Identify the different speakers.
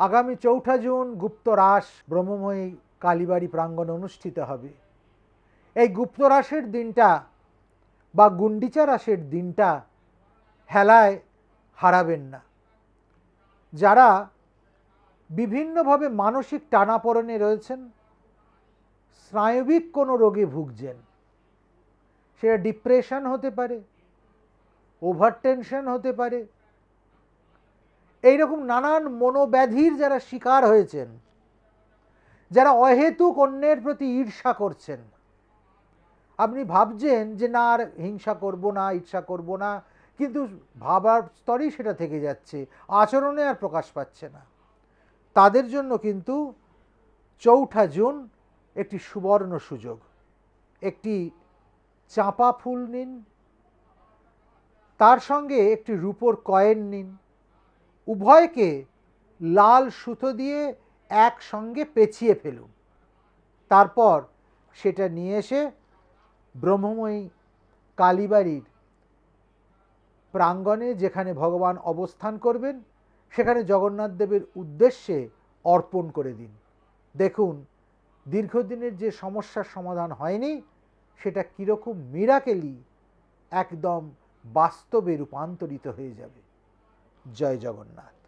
Speaker 1: আগামী চৌঠা জুন গুপ্তরাস ব্রহ্মময়ী কালীবাড়ি প্রাঙ্গণে অনুষ্ঠিত হবে। এই গুপ্তরাসের দিনটা বা গুন্ডিচা রাসের দিনটা হেলায় হারাবেন না। যারা বিভিন্নভাবে মানসিক টানাপোড়েনে রয়েছেন, স্নায়বিক কোনো রোগে ভুগছেন, সেটা ডিপ্রেশন হতে পারে ওভার টেনশন হতে পারে এইরকম নানান মনোব্যাধির যারা শিকার হয়েছেন, যারা অহেতুক অন্যের প্রতি ঈর্ষা করছেন। আপনি ভাবছেন যে না, আর হিংসা করব না, ঈর্ষা করব না, কিন্তু ভাবার স্তরেই সেটা থেকে যাচ্ছে, আচরণে আর প্রকাশ পাচ্ছে না। তাদের জন্য কিন্তু চৌঠা জুন একটি সুবর্ণ সুযোগ। একটি চাঁপা ফুল নিন, তার সঙ্গে একটি রূপোর কয়েন নিন উভয়কে লাল সুতো দিয়ে একসঙ্গে পেঁচিয়ে ফেলুন। তারপর সেটা নিয়ে এসে ব্রহ্মময়ী কালীবাড়ির প্রাঙ্গণে যেখানে ভগবান অবস্থান করবেন, সেখানে জগন্নাথ দেবের উদ্দেশ্যে অর্পণ করে দিন। দেখুন, দীর্ঘদিনের যে সমস্যার সমাধান হয়নি, সেটা কীরকম মিরাকেলি একদম বাস্তবে রূপান্তরিত হয়ে যাবে। জয় জগন্নাথ।